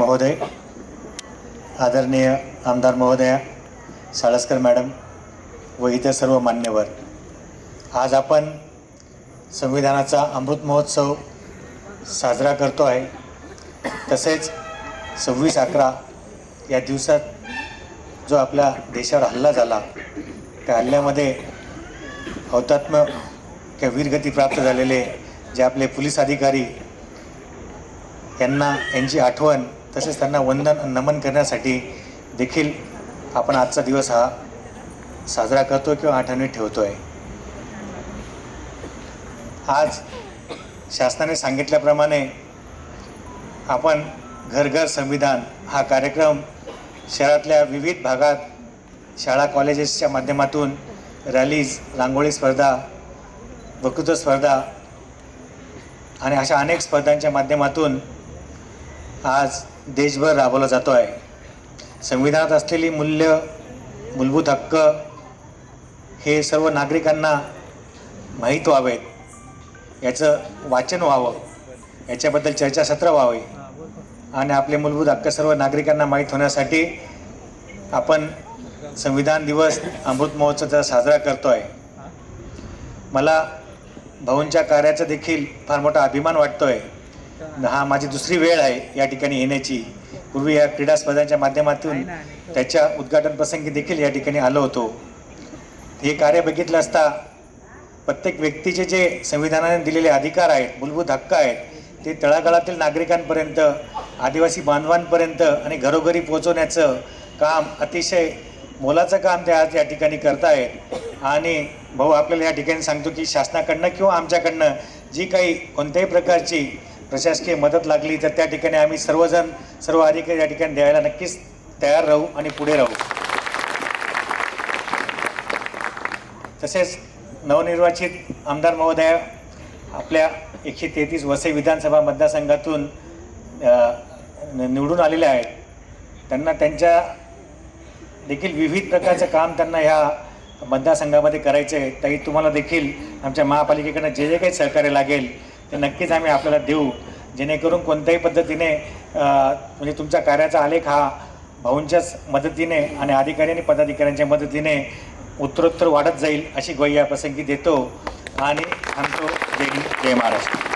महोदय आदरणीय आमदार महोदया साळसकर मॅडम व इतर सर्व मान्यवर. आज आपण संविधानाचा अमृत महोत्सव साजरा करतो आहे. तसेच सव्वीस अकरा या दिवसात जो आपल्या देशावर हल्ला झाला त्या हल्ल्यामध्ये हौतात्म्य किंवा वीरगती प्राप्त झालेले जे आपले पोलीस अधिकारी यांना यांची आठवण तसेच त्यांना वंदन नमन करण्यासाठी देखील आपण आजचा दिवस हा साजरा करतो किंवा आठवणीत ठेवतो आहे आज शासनाने सांगितल्याप्रमाणे आपण घर घर संविधान हा कार्यक्रम शहरातल्या विविध भागात शाळा कॉलेजेसच्या माध्यमातून रॅलीज रांगोळी स्पर्धा वक्तृत्व स्पर्धा आणि अशा अनेक स्पर्धांच्या माध्यमातून आज देशभर राबवला जातो आहे. संविधानात असलेली मूल्य मूलभूत हक्क हे सर्व नागरिकांना माहीत व्हावेत. याचं वाचन व्हावं. याच्याबद्दल चर्चासत्र व्हावे. आणि आपले मूलभूत हक्क सर्व नागरिकांना माहीत होण्यासाठी आपण संविधान दिवस अमृत महोत्सव साजरा करतो आहे मला भाऊंच्या कार्याचा देखील फार मोठा अभिमान वाटतो आहे हा माझी दुसरी वेळ आहे या ठिकाणी येण्याची. पूर्वी या क्रीडा स्पर्धांच्या माध्यमातून त्याच्या उद्घाटन प्रसंगी देखील या ठिकाणी आलो होतो. हे कार्य बघितलं असता प्रत्येक व्यक्तीचे जे संविधानाने दिलेले अधिकार आहेत मूलभूत हक्क आहेत ते तळागाळातील नागरिकांपर्यंत आदिवासी बांधवांपर्यंत आणि घरोघरी पोहोचवण्याचं काम अतिशय मोलाचं काम ते आज या ठिकाणी करतायत. आणि भाऊ आपल्याला या ठिकाणी सांगतो की शासनाकडनं किंवा आमच्याकडनं जी काही कोणत्याही प्रकारची प्रशासकीय मदत लागली तर त्या ठिकाणी आम्ही सर्वजण सर्व अधिकारी या ठिकाणी द्यायला नक्कीच तयार राहू आणि पुढे राहू. तसेच नवनिर्वाचित आमदार महोदय आपल्या एकशे तेहतीस वसई विधानसभा मतदारसंघातून निवडून आलेले आहेत. त्यांना त्यांच्या देखील विविध प्रकारचं काम त्यांना ह्या मतदारसंघामध्ये करायचं आहे. तरी तुम्हाला देखील आमच्या महापालिकेकडनं जे जे काही सहकार्य लागेल ते नक्कीच आम्ही आपल्याला देऊ. जेणेकरून कोणत्याही पद्धतीने म्हणजे तुमच्या कार्याचा आलेख हा भाऊंच्याच मदतीने आणि अधिकारी आणि पदाधिकाऱ्यांच्या मदतीने उत्तरोत्तर वाढत जाईल अशी ग्वाही या प्रसंगी देतो. आणि थांबतो जय महाराष्ट्र.